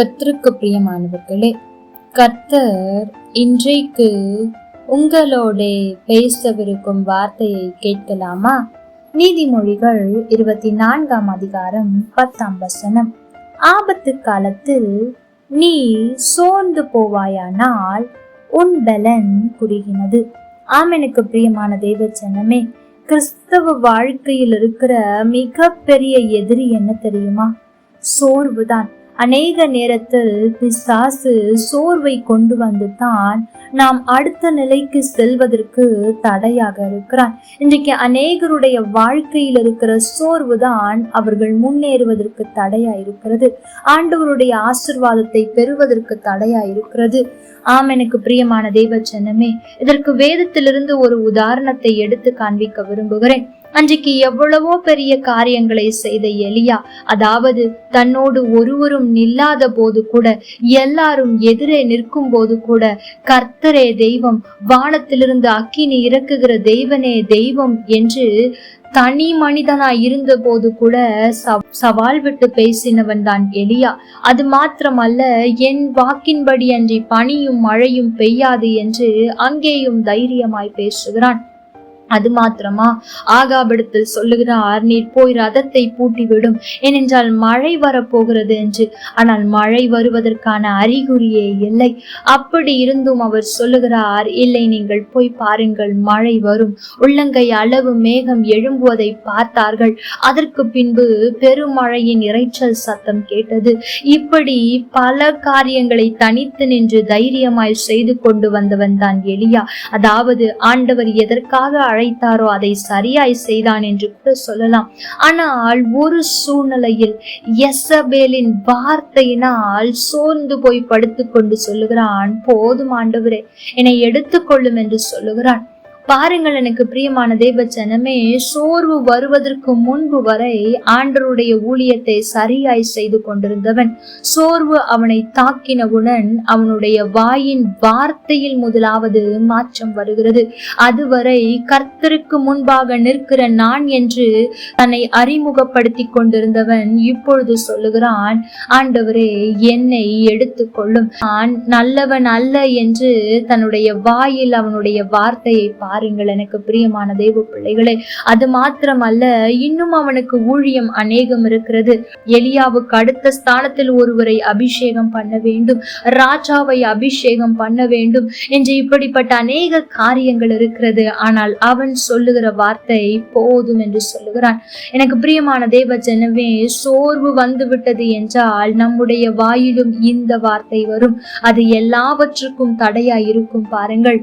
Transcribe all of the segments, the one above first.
கர்த்தருக்கு பிரியமானவர்களே கர்த்தர் இன்றைக்கு உங்களோட பேசவிருக்கும் வார்த்தையை கேட்கலாமா? நீதிமொழிகள் இருபத்தி நான்காம் அதிகாரம் பத்தாம் வசனம். ஆபத்து காலத்தில் நீ சோர்ந்து போவாயானால் உன் பலன் குறுகினது. ஆமெனுக்கு பிரியமான தேவச்சனமே கிறிஸ்தவ வாழ்க்கையில் இருக்கிற மிகப்பெரிய எதிரி என்ன தெரியுமா? சோர்வுதான். அநேக நேரத்தில் பிசாசு சோர்வை கொண்டு வந்து தான் நாம் அடுத்த நிலைக்கு செல்வதற்கு தடையாக இருக்கிறான் இன்றைக்கு அநேகருடைய வாழ்க்கையில் இருக்கிற சோர்வு தான் அவர்கள் முன்னேறுவதற்கு தடையா இருக்கிறது. ஆண்டவருடைய ஆசிர்வாதத்தை பெறுவதற்கு தடையா இருக்கிறது. ஆம் எனக்கு பிரியமான தேவச்சனமே இதற்கு வேதத்திலிருந்து ஒரு உதாரணத்தை எடுத்து காண்பிக்க விரும்புகிறேன். அன்றைக்கு எவ்வளவோ பெரிய காரியங்களை செய்த எலியா அதாவது தன்னோடு ஒருவரும் நில்லாத போது கூட எல்லாரும் எதிரே நிற்கும் போது கூட கர்த்தரே தெய்வம் வானத்திலிருந்து அக்கினி இறக்குகிற தெய்வனே தெய்வம் என்று தனி மனிதனா இருந்த போது கூட சவால் விட்டு பேசினவன் தான் எலியா. அது மாத்திரமல்ல என் வாக்கின்படி அன்றி பனியும் மழையும் பெய்யாது என்று அங்கேயும் தைரியமாய் பேசுகிறான். அது மாத்திரமா? ஆகாபிடத்தில் சொல்லுகிறார் நீர் போய் ரதத்தை பூட்டிவிடும். ஏனென்றால் மழை வரப்போகிறது என்று. ஆனால் மழை வருவதற்கான அறிகுறியே இல்லை. அப்படி இருந்தும் அவர் சொல்லுகிறார் இல்லை நீங்கள் போய் பாருங்கள் மழை வரும். உள்ளங்கை அளவு மேகம் எழும்புவதை பார்த்தார்கள். அதற்கு பின்பு பெருமழையின் இறைச்சல் சத்தம் கேட்டது. இப்படி பல காரியங்களை தனித்து நின்று தைரியமாய் செய்து கொண்டு வந்தவன் தான் எளியா அதாவது ஆண்டவர் எதற்காக அழைத்தாரோ அதை சரியாய் செய்தான் என்று கூட சொல்லலாம். ஆனால் ஒரு சூழ்நிலையில் எசபேலின் வார்த்தையினால் சோர்ந்து போய் படுத்துக்கொண்டு சொல்லுகிறான் போதும் ஆண்டவரே என்னை எடுத்துக்கொள்ளும் என்று சொல்லுகிறான். பாருங்கள் எனக்கு பிரியமான தேவச்சனமே சோர்வு வருவதற்கு முன்பு வரை ஆண்டருடைய ஊழியத்தை சரியாய் செய்து கொண்டிருந்தவன். சோர்வு அவனை தாக்கினவுடன் அவனுடைய வாயின் வார்த்தையில் முதலாவது மாற்றம் வருகிறது. அதுவரை கர்த்தருக்கு முன்பாக நிற்கிற நான் என்று தன்னை அறிமுகப்படுத்தி கொண்டிருந்தவன் இப்பொழுது சொல்லுகிறான் ஆண்டவரே என்னை எடுத்துக்கொள்ளும் நான் நல்லவன் அல்ல என்று தன்னுடைய வாயில் அவனுடைய வார்த்தையை பாருங்கள் எனக்கு பிரியமான தெய்வ பிள்ளைகளே. அது மாத்திரமல்ல இன்னும் அவனுக்கு ஊழியம் அநேகம் இருக்கிறது. எலியாவுக்கு அடுத்த ஸ்தானத்தில் ஒருவரை அபிஷேகம் பண்ண வேண்டும் ராஜாவை அபிஷேகம் பண்ண வேண்டும் என்று இப்படிப்பட்ட அநேக காரியங்கள் இருக்கிறது. ஆனால் அவன் சொல்லுகிற வார்த்தை போதும் என்று சொல்லுகிறான். எனக்கு பிரியமான தேவ ஜனமே சோர்வு வந்து விட்டது என்றால் நம்முடைய வாயிலும் இந்த வார்த்தை வரும். அது எல்லாவற்றுக்கும் தடையா இருக்கும் பாருங்கள்.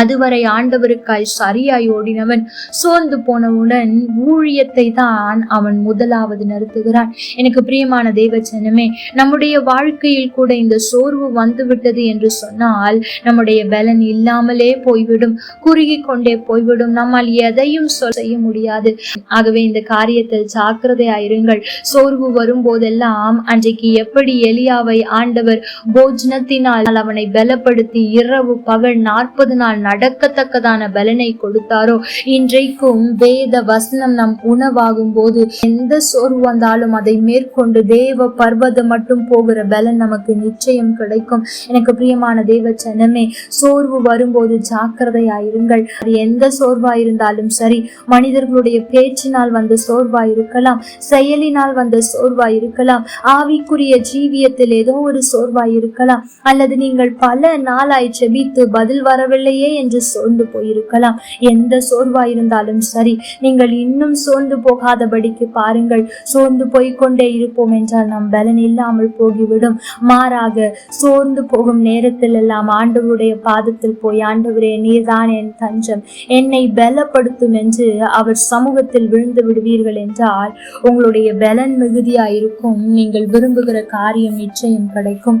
அதுவரை ஆண்டவருக்காய் சரியாய் ஓடினவன் சோர்ந்து போனவுடன் ஊழியத்தை தான் அவன் முதலாவது நிறுத்துகிறான். எனக்கு பிரியமான தேவச்சனமே நம்முடைய வாழ்க்கையில் கூட இந்த சோர்வு வந்துவிட்டது என்று சொன்னால் நம்முடைய பலன் இல்லாமலே போய்விடும் குறுகி கொண்டே போய்விடும். நம்மால் எதையும் செய்ய முடியாது. ஆகவே இந்த காரியத்தில் ஜாக்கிரதையாயிருங்கள் சோர்வு வரும் போதெல்லாம் அன்றைக்கு எப்படி எலியாவை ஆண்டவர் போஜனத்தினால் அவனை பலப்படுத்தி இரவு பகல் நாற்பது நாள் நடக்கத்தக்கதான பலனை கொடுத்தாரோ? இன்றைக்கும் வேத வசனம் நம் உணவாகும் போது எந்த சோர்வு வந்தாலும் அதை மேற்கொண்டு தேவ பர்வதம் மட்டும் போகிற பலன் நமக்கு நிச்சயம் கிடைக்கும். எனக்கு பிரியமான தேவ சனமே சோர்வு வரும்போது ஜாக்கிரதையாயிருங்கள். அது எந்த சோர்வா இருந்தாலும் சரி மனிதர்களுடைய பேச்சினால் வந்த சோர்வா இருக்கலாம் செயலினால் வந்த சோர்வா இருக்கலாம் ஆவிக்குரிய ஜீவியத்தில் ஏதோ ஒரு சோர்வா இருக்கலாம் அல்லது நீங்கள் பல நாளாய் செபித்து பதில் வரவில்லையே என்று சோர்ந்து போயிருக்கலாம். எந்த சோர்வா இருந்தாலும் சரி நீங்கள் இன்னும் சோர்ந்து போகாதபடிக்கு பாருங்கள். சோர்ந்து போய்கொண்டே இருப்போம் என்றால் நம் பலன் இல்லாமல் போகிவிடும். மாறாக சோர்ந்து போகும் நேரத்தில் எல்லாம் ஆண்டவருடைய பாதத்தில் போய் ஆண்டவரே நீர்தான் என் தஞ்சம். என்னை பலப்படுத்தும் என்று அவர் சமூகத்தில் விழுந்து விடுவீர்கள் என்றால் உங்களுடைய பலன் மிகுதியாயிருக்கும். நீங்கள் விரும்புகிற காரியம் நிச்சயம் கிடைக்கும்.